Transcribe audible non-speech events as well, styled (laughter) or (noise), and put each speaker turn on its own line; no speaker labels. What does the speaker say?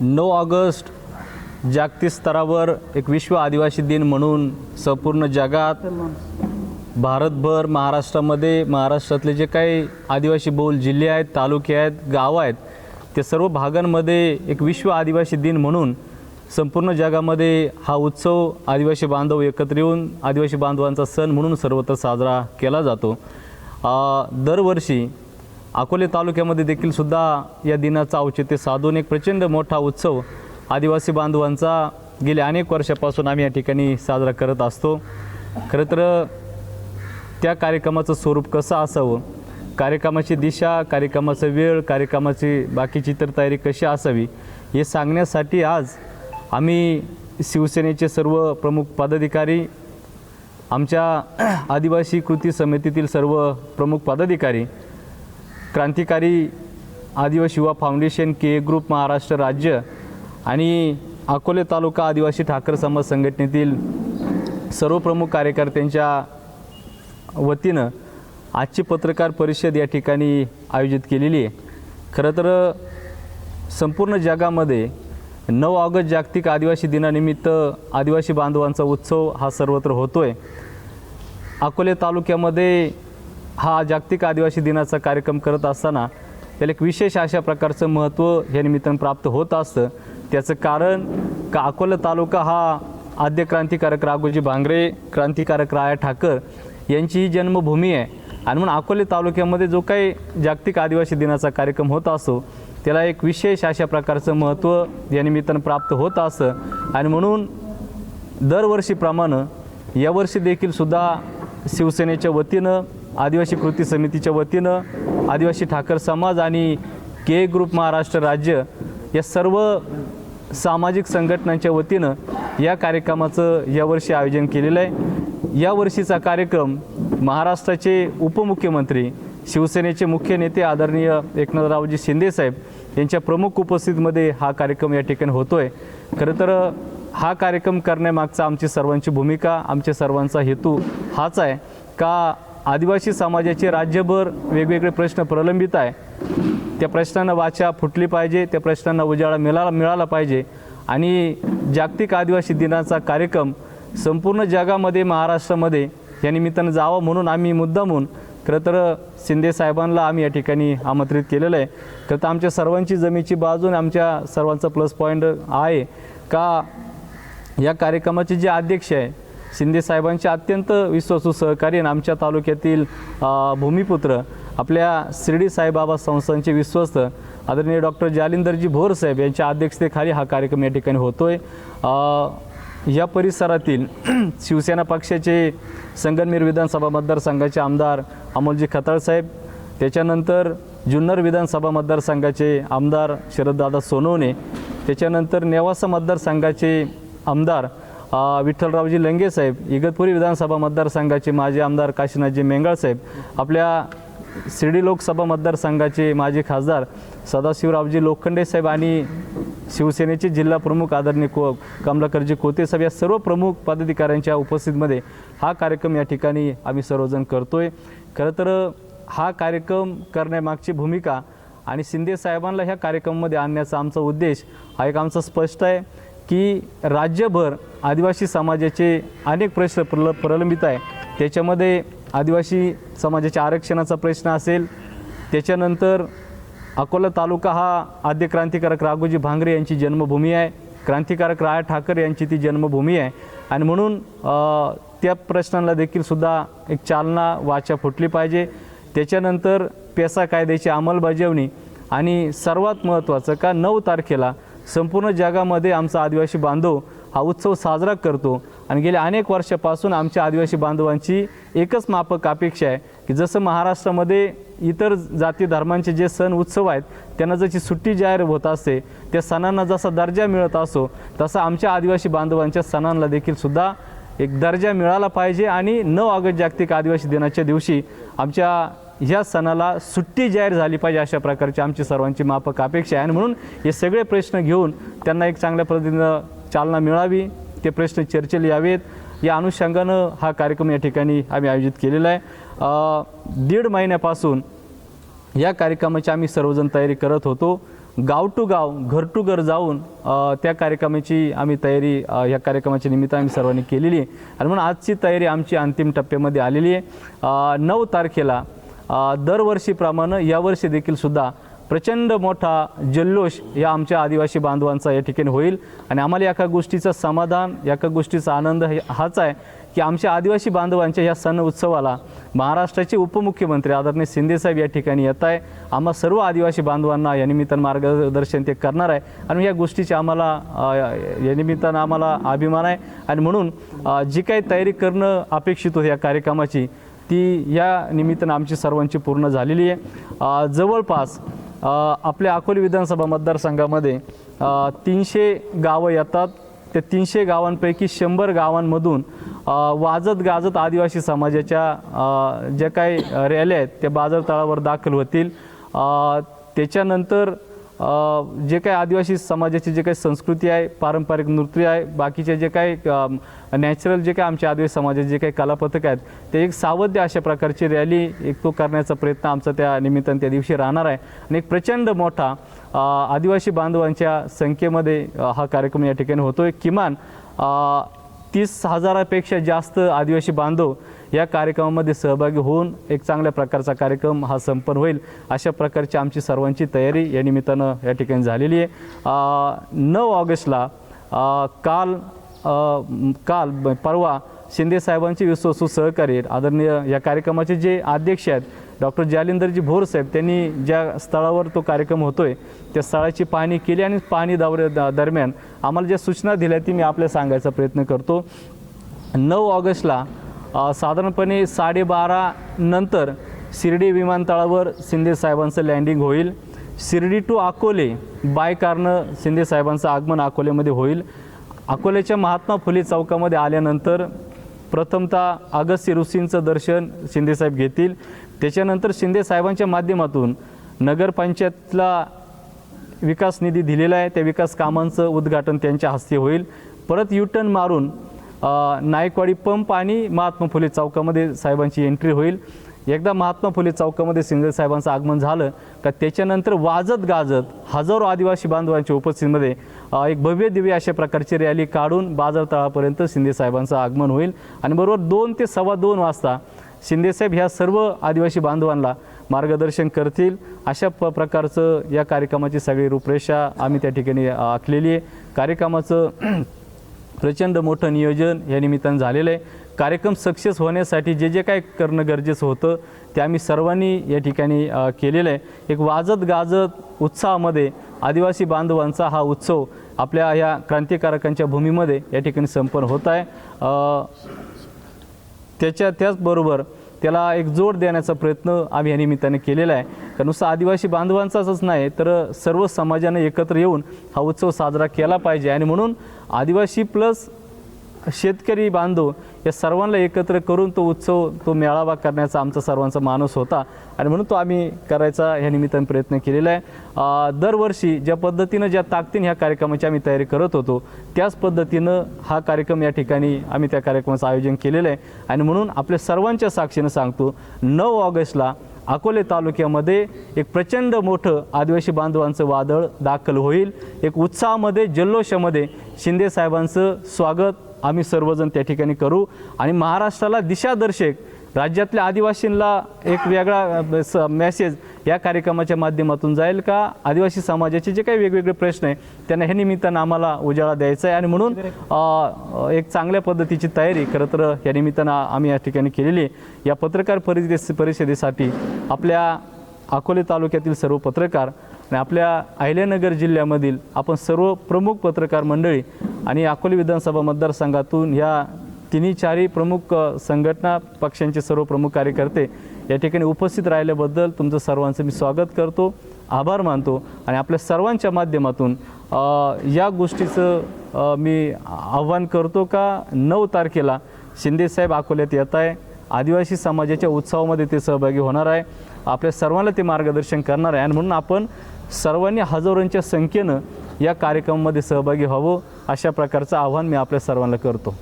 नऊ ऑगस्ट जागतिक स्तरावर एक विश्व आदिवासी दिन म्हणून संपूर्ण जगात भारतभर महाराष्ट्रामध्ये महाराष्ट्रातले जे काही आदिवासी बहुल जिल्हे आहेत तालुके आहेत गावं आहेत ते सर्व भागांमध्ये एक विश्व आदिवासी दिन म्हणून संपूर्ण जगामध्ये हा उत्सव आदिवासी बांधव एकत्र येऊन आदिवासी बांधवांचा सण म्हणून सर्वत्र साजरा केला जातो. दरवर्षी अकोले तालुक्यामध्ये देखील सुद्धा या दिनाचं औचित्य साधून एक प्रचंड मोठा उत्सव आदिवासी बांधवांचा गेल्या अनेक वर्षापासून आम्ही या ठिकाणी साजरा करत असतो. खरं तर त्या कार्यक्रमाचं स्वरूप कसं असावं? कार्यक्रमाची दिशा कार्यक्रमाचा वेळ कार्यक्रमाची बाकीची तर तयारी कशी असावी? हे सांगण्यासाठी आज आम्ही शिवसेनेचे सर्व प्रमुख पदाधिकारी आमच्या आदिवासी कृती समितीतील सर्व प्रमुख पदाधिकारी क्रांतिकारी आदिवासी युवा फाउंडेशन के ग्रुप महाराष्ट्र राज्य आणि अकोले तालुका आदिवासी ठाकर समाज संघटनेतील सर्व प्रमुख कार्यकर्त्यांच्या वतीनं आजची पत्रकार परिषद या ठिकाणी आयोजित केलेली आहे. खरं तर संपूर्ण जगामध्ये नऊ ऑगस्ट जागतिक आदिवासी दिनानिमित्त आदिवासी बांधवांचा उत्सव हा सर्वत्र होतो आहे अकोले तालुक्यामध्ये हा जागतिक आदिवासी दिनाचा कार्यक्रम करत असताना त्याला एक विशेष अशा प्रकारचं महत्त्व या निमित्तानं प्राप्त होत असतं. त्याचं कारण का अकोला तालुका हा आद्य क्रांतिकारक राघोजी भांगरे क्रांतिकारक राया ठाकर यांची ही जन्मभूमी आहे. आणि म्हणून अकोले तालुक्यामध्ये जो काही जागतिक आदिवासी दिनाचा कार्यक्रम होत असतो त्याला एक विशेष अशा प्रकारचं महत्त्व या निमित्तानं प्राप्त होत असतं आणि म्हणून दरवर्षीप्रमाणे यावर्षी देखील सुद्धा शिवसेनेच्या वतीनं आदिवासी कृती समितीच्या वतीनं आदिवासी ठाकर समाज आणि के ग्रुप महाराष्ट्र राज्य या सर्व सामाजिक संघटनांच्या वतीनं या कार्यक्रमाचं यावर्षी आयोजन केलेलं आहे. यावर्षीचा कार्यक्रम महाराष्ट्राचे उपमुख्यमंत्री शिवसेनेचे मुख्य नेते आदरणीय एकनाथरावजी शिंदेसाहेब यांच्या प्रमुख उपस्थितीमध्ये हा कार्यक्रम या ठिकाणी होतो आहे खरं तर हा कार्यक्रम करण्यामागचा आमची सर्वांची भूमिका आमच्या सर्वांचा हेतू हाच आहे. का आदिवासी समाजाचे राज्यभर वेगवेगळे प्रश्न प्रलंबित आहे. त्या प्रश्नांना वाचा फुटली पाहिजे त्या प्रश्नांना उजाळा मिळाला मिळाला पाहिजे. आणि जागतिक आदिवासी दिनाचा कार्यक्रम संपूर्ण जगामध्ये महाराष्ट्रामध्ये या निमित्तानं जावं म्हणून आम्ही मुद्दामून खरं तर शिंदे साहेबांना आम्ही या ठिकाणी आमंत्रित केलेलं आहे. खरं तर आमच्या सर्वांची जमीची बाजून आमच्या सर्वांचा प्लस पॉईंट आहे का? या कार्यक्रमाचे जे अध्यक्ष आहे शिंदे साहेबांचे अत्यंत विश्वासू सहकारी आणि आमच्या तालुक्यातील भूमिपुत्र आपल्या शिर्डी साईबाबा संस्थांचे विश्वस्त आदरणीय डॉक्टर जालिंदरजी भोर साहेब यांच्या अध्यक्षतेखाली हा कार्यक्रम या ठिकाणी होतो आहे या परिसरातील (clears throat) शिवसेना पक्षाचे संगनमेर विधानसभा मतदारसंघाचे आमदार अमोलजी खताळ साहेब त्याच्यानंतर जुन्नर विधानसभा मतदारसंघाचे आमदार शरददादा सोनवणे त्याच्यानंतर नेवासा मतदारसंघाचे आमदार विठ्ठलरावजी लंगे साहेब इगतपुरी विधानसभा मतदारसंघाचे माजी आमदार काशीनाथजी मेंगाळ साहेब आपल्या शिर्डी लोकसभा मतदारसंघाचे माजी खासदार सदाशिवरावजी लोखंडे साहेब आणि शिवसेनेचे जिल्हा प्रमुख आदरणीय को कमलाकरजी कोते साहेब या सर्व प्रमुख पदाधिकाऱ्यांच्या उपस्थितीमध्ये हा कार्यक्रम या ठिकाणी आम्ही सर्वजण करतोय. खरं तर हा कार्यक्रम करण्यामागची भूमिका आणि शिंदे साहेबांना ह्या कार्यक्रमामध्ये आणण्याचा आमचा उद्देश हा एक आमचा स्पष्ट आहे. की राज्यभर आदिवासी समाजाचे अनेक प्रश्न प्रल प्रलंबित आहे. त्याच्यामध्ये आदिवासी समाजाच्या आरक्षणाचा प्रश्न असेल त्याच्यानंतर अकोला तालुका हा आद्य क्रांतिकारक राघोजी भांगरे यांची जन्मभूमी आहे. क्रांतिकारक राया ठाकर यांची ती जन्मभूमी आहे. आणि म्हणून त्या प्रश्नांना देखील सुद्धा एक चालना वाचा फुटली पाहिजे. त्याच्यानंतर पेसा कायद्याची अंमलबजावणी आणि सर्वात महत्त्वाचं का नऊ तारखेला संपूर्ण जगामध्ये आमचा आदिवासी बांधव हा उत्सव साजरा करतो. आणि गेल्या अनेक वर्षापासून आमच्या आदिवासी बांधवांची एकच मापक अपेक्षा आहे की जसं महाराष्ट्रामध्ये इतर जाती धर्मांचे जे सण उत्सव आहेत त्यांना जशी सुट्टी जाहीर होत असते त्या सणांना जसा दर्जा मिळत असो तसा आमच्या आदिवासी बांधवांच्या सणांना देखील सुद्धा एक दर्जा मिळाला पाहिजे. आणि नऊ ऑगस्ट जागतिक आदिवासी दिनाच्या दिवशी आमच्या ह्या सणाला सुट्टी जाहीर झाली पाहिजे अशा प्रकारची आमची सर्वांची माफक अपेक्षा आहे. आणि म्हणून हे सगळे प्रश्न घेऊन त्यांना एक चांगल्या पद्धतीनं चालना मिळावी ते प्रश्न चर्चेला यावेत. या अनुषंगानं हा कार्यक्रम या ठिकाणी आम्ही आयोजित केलेला आहे. दीड महिन्यापासून या कार्यक्रमाची आम्ही सर्वजण तयारी करत होतो. गाव टू गाव घर टू घर जाऊन त्या कार्यक्रमाची आम्ही तयारी या कार्यक्रमाच्या निमित्त आम्ही सर्वांनी केलेली आहे. आणि म्हणून आजची तयारी आमची अंतिम टप्प्यामध्ये आलेली आहे. नऊ तारखेला दरवर्षीप्रमाणे यावर्षी देखील सुद्धा प्रचंड मोठा जल्लोष या आमच्या आदिवासी बांधवांचा या ठिकाणी होईल. आणि आम्हाला एका गोष्टीचं समाधान एका गोष्टीचा आनंद हे हाच आहे की आमच्या आदिवासी बांधवांच्या या सण उत्सवाला महाराष्ट्राचे उपमुख्यमंत्री आदरणीय शिंदेसाहेब या ठिकाणी येत आहे. आम्हा सर्व आदिवासी बांधवांना या निमित्तानं मार्गदर्शन ते करणार आहे. आणि या गोष्टीची आम्हाला या निमित्तानं आम्हाला अभिमान आहे. आणि म्हणून जी काही तयारी करणं अपेक्षित होतं या कार्यक्रमाची ती या निमित्तानं आमची सर्वांची पूर्ण झालेली आहे. जवळपास आपल्या अकोले विधानसभा मतदारसंघामध्ये तीनशे गावं येतात. त्या तीनशे गावांपैकी शंभर गावांमधून वाजत गाजत आदिवासी समाजाच्या ज्या काही रॅल्या आहेत त्या बाजारतळावर दाखल होतील. त्याच्यानंतर जे काही आदिवासी समाजाची जे काही संस्कृती आहे पारंपरिक नृत्य आहे बाकीचे जे काही नॅचरल जे काही आमच्या आदिवासी समाजाचे जे काही कलापथक आहेत ते एक सावध्य अशा प्रकारची रॅली एक तो करण्याचा प्रयत्न आमचा त्या निमित्तानं त्या दिवशी राहणार आहे. आणि एक प्रचंड मोठा आदिवासी बांधवांच्या संख्येमध्ये हा कार्यक्रम या ठिकाणी होतो आहे किमान तीस हजारापेक्षा जास्त आदिवासी बांधव या कार्यक्रमामध्ये सहभागी होऊन एक चांगल्या प्रकारचा कार्यक्रम हा संपन्न होईल अशा प्रकारची आमची सर्वांची तयारी या निमित्तानं या ठिकाणी झालेली आहे. नऊ ऑगस्टला काल काल ब- परवा शिंदे साहेबांचे विश्वासू सहकारी आदरणीय या कार्यक्रमाचे जे अध्यक्ष आहेत डॉक्टर जालिंदरजी भोर साहेब त्यांनी ज्या स्थळावर तो कार्यक्रम होतोय त्या स्थळाची पाहणी केली आणि पाहणी दौऱ्या द- दरम्यान आम्हाला ज्या सूचना दिल्या ती मी आपल्या सांगायचा प्रयत्न करतो. नऊ ऑगस्टला साधारणपणे साडेबारा नंतर शिर्डी विमानतळावर शिंदे साहेबांचं लँडिंग होईल. शिर्डी टू अकोले बाय कारनं शिंदे साहेबांचं आगमन अकोलेमध्ये होईल. अकोल्याच्या महात्मा फुले चौकामध्ये आल्यानंतर प्रथमतः अगस्त्य ऋषींचं दर्शन शिंदेसाहेब घेतील. त्याच्यानंतर शिंदेसाहेबांच्या माध्यमातून नगरपंचायतला विकास निधी दिलेला आहे. त्या विकास कामांचं उद्घाटन त्यांच्या हस्ते होईल. परत युटर्न मारून नायकवाडी पंप आणि महात्मा फुले चौकामध्ये साहेबांची एंट्री होईल. एकदा महात्मा फुले चौकामध्ये सिंगल साहेबांचं आगमन झालं का त्याच्यानंतर वाजत गाजत हजारो आदिवासी बांधवांच्या उपस्थितीमध्ये एक भव्य दिव्य अशा प्रकारची रॅली काढून बाजार तळापर्यंत शिंदे साहेबांचं आगमन होईल. आणि बरोबर दोन ते सव्वा दोन वाजता शिंदेसाहेब ह्या सर्व आदिवासी बांधवांना मार्गदर्शन करतील. अशा प प्रकारचं या कार्यक्रमाची सगळी रूपरेषा आम्ही त्या ठिकाणी आखलेली आहे. कार्यक्रमाचं प्रचंड मोठं नियोजन या निमित्तानं झालेलं आहे. कार्यक्रम सक्सेस होण्यासाठी जे जे काय करणं गरजेचं होतं ते आम्ही सर्वांनी या ठिकाणी केलेलं आहे. एक वाजत गाजत उत्साहामध्ये आदिवासी बांधवांचा हा उत्सव आपल्या ह्या क्रांतिकारकांच्या भूमीमध्ये या ठिकाणी संपन्न होत आहे. त्याच्या त्याचबरोबर त्याला एक जोड देण्याचा प्रयत्न आम्ही या निमित्ताने केलेला आहे. कारण नुसतं आदिवासी बांधवांचाच नाही तर सर्व समाजाने एकत्र येऊन हा उत्सव साजरा केला पाहिजे. आणि म्हणून आदिवासी प्लस शेतकरी बांधव या सर्वांना एकत्र करून तो उत्सव तो मेळावा करण्याचा आमचा सर्वांचा मानस होता. आणि म्हणून तो आम्ही करायचा ह्या निमित्ताने प्रयत्न केलेला आहे. दरवर्षी ज्या पद्धतीनं ज्या ताकदीने ह्या कार्यक्रमाची आम्ही तयारी करत होतो त्याच पद्धतीनं हा कार्यक्रम या ठिकाणी आम्ही त्या कार्यक्रमाचं आयोजन केलेलं आहे. आणि म्हणून आपल्या सर्वांच्या साक्षीनं सांगतो नऊ ऑगस्टला अकोले तालुक्यामध्ये एक प्रचंड मोठं आदिवासी बांधवांचं वादळ दाखल होईल. एक उत्साहामध्ये जल्लोषामध्ये शिंदे साहेबांचं स्वागत आम्ही सर्वजण त्या ठिकाणी करू. आणि महाराष्ट्राला दिशादर्शक राज्यातल्या आदिवासींना एक वेगळा मेसेज या कार्यक्रमाच्या माध्यमातून जाईल का? आदिवासी समाजाचे जे काही वेगवेगळे प्रश्न आहे त्यांना हे निमित्तानं आम्हाला उजाळा द्यायचा आहे. आणि म्हणून एक चांगल्या पद्धतीची तयारी खरं तर या निमित्तानं आम्ही या ठिकाणी केलेली आहे. या पत्रकार परिषदे परिषदेसाठी आपल्या अकोले तालुक्यातील सर्व पत्रकार आणि आपल्या अहिल्यानगर जिल्ह्यामधील आपण सर्व प्रमुख पत्रकार मंडळी आणि अकोले विधानसभा मतदारसंघातून या तिन्ही चारही प्रमुख संघटना पक्षांचे सर्व प्रमुख कार्यकर्ते या ठिकाणी उपस्थित राहिल्याबद्दल तुमचं सर्वांचं मी स्वागत करतो आभार मानतो आणि आपल्या सर्वांच्या माध्यमातून या गोष्टीचं मी आव्हान करतो का नऊ तारखेला शिंदेसाहेब अकोल्यात येत आहे. आदिवासी समाजाच्या उत्सवामध्ये ते सहभागी होणार आहे. आपल्या सर्वांना ते मार्गदर्शन करणार आहे आणि म्हणून आपण सर्वांनी हजारोंच्या संख्येनं या कार्यक्रमामध्ये सहभागी व्हावं अशा प्रकारचं आव्हान मी आपल्या सर्वांना करतो.